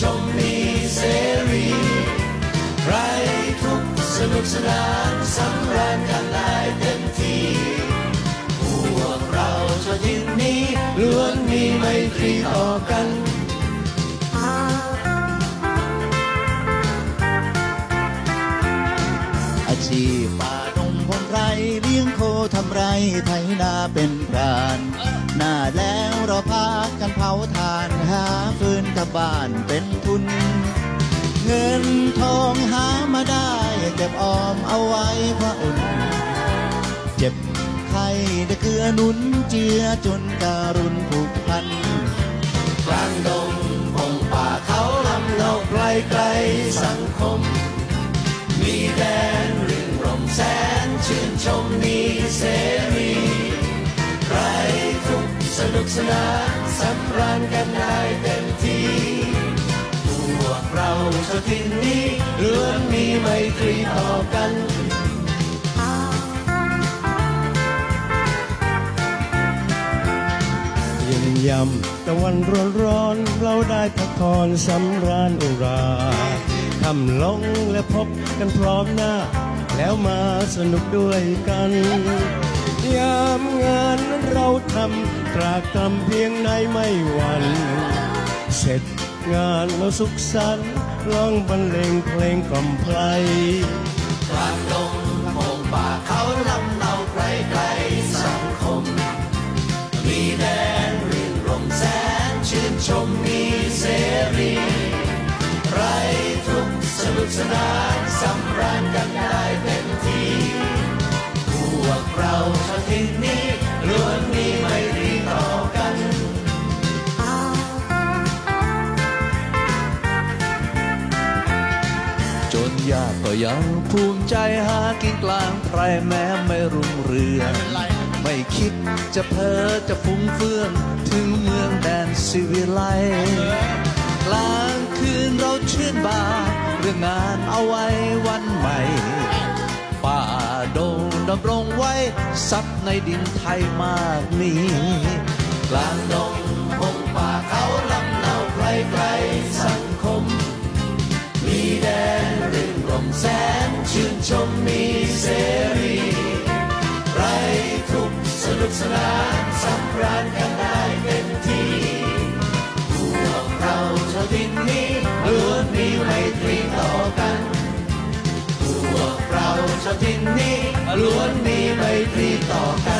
ชมมีเสรี ใครทุกสนุกสนานสำราญกันได้เต็มที่พวกเราชาวทินนี้ล้วนมีไมตรีต่อกันอาชีพป่าดงพงไรเลี้ยงโคทำไรไถนาเป็นพราน หน้าแล้วเราพากันเผาทานหา บบ้านเป็นทุน เงินทองหามาได้เก็บออมเอาไว้พระอุ่น เจ็บไข้ได้เกลือหนุนเจือจนการุณผูกพัน กลางดงพงป่าเขาลำโลกไกลไกลสังคม มีแดนรื่นรมแสนชื่นชมมีเสรีใครทุกสนุกสนาน สำราญกันได้เต็มที่ พวกเราชาวทินนี้ล้วนมีไมตรีต่อกันเย็นยำตะวันร้อนร้อนเราได้พักผ่อนสำราญอุราทำลงและพบกันพร้อมหน้า แล้วมาสนุกด้วยกัน ยามงานเราทำตรากตรำเพียงไหนไม่หวันเสร็จงานเราสุขสันต์ร้องบรรเลงเพลงกล่อมไพรกลางดงพงป่าเขาลำเนา ชาวทินนี้ล้วนมีไมตรีต่อกันจนยากก็ยังภูมิใจหากินกลางไพรแม้ไม่รุ่งเรืองไม่คิดจะเพ้อจะฟุ้งเฟื่องถึงเมืองแดนสิวิไลกลางคืนเราชื่นบานเรื่องงานเอาไว้วันใหม่ ดำรงไว้ทรัพย์ในดินไทยมากมีกลางดงพงป่าเขาลำเนาไกลไกลสังคม มีแดนรื่นรมแสนชื่นชมมีเสรีไรทุกสนุกสนานสำราญกันได้เต็มที่พวกเราชาวดินนี้ล้วนมีไมตรีต่อ กันพวกเราชาวดินนี้ล้วนมีไมตรีต่อกัน